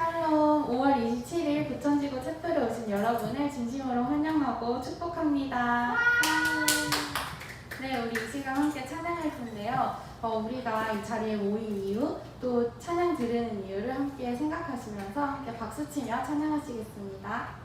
샬롬 5월 27일 부천지구 촛불에 오신 여러분을 진심으로 환영하고 축복합니다. 네, 우리 이 시간 함께 찬양할 텐데요. 어, 우리가 이 자리에 모인 이유, 또 찬양 드리는 이유를 함께 생각하시면서 함께 박수치며 찬양하시겠습니다.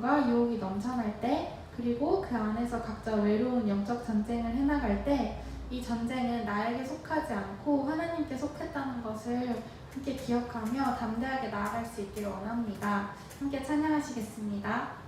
가치관과 유혹이 넘쳐날 때 그리고 그 안에서 각자 외로운 영적 전쟁을 해나갈 때 이 전쟁은 나에게 속하지 않고 하나님께 속했다는 것을 함께 기억하며 담대하게 나아갈 수 있기를 원합니다. 함께 찬양하시겠습니다.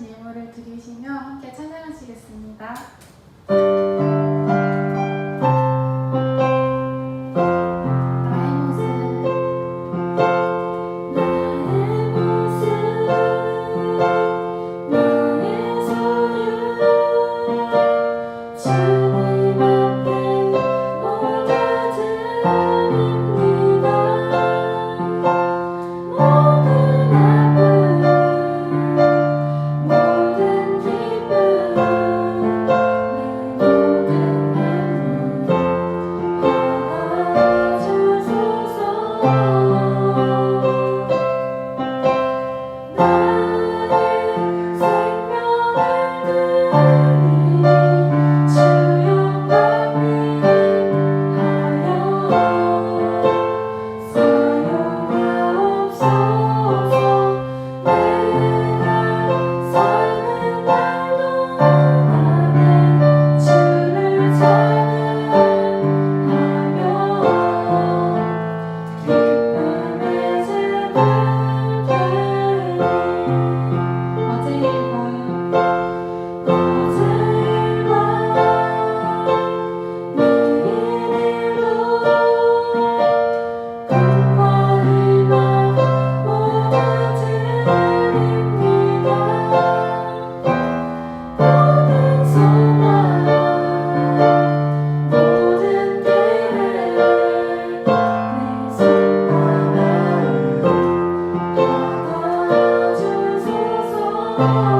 예물을 드리시며 함께 찬양하시겠습니다. Oh.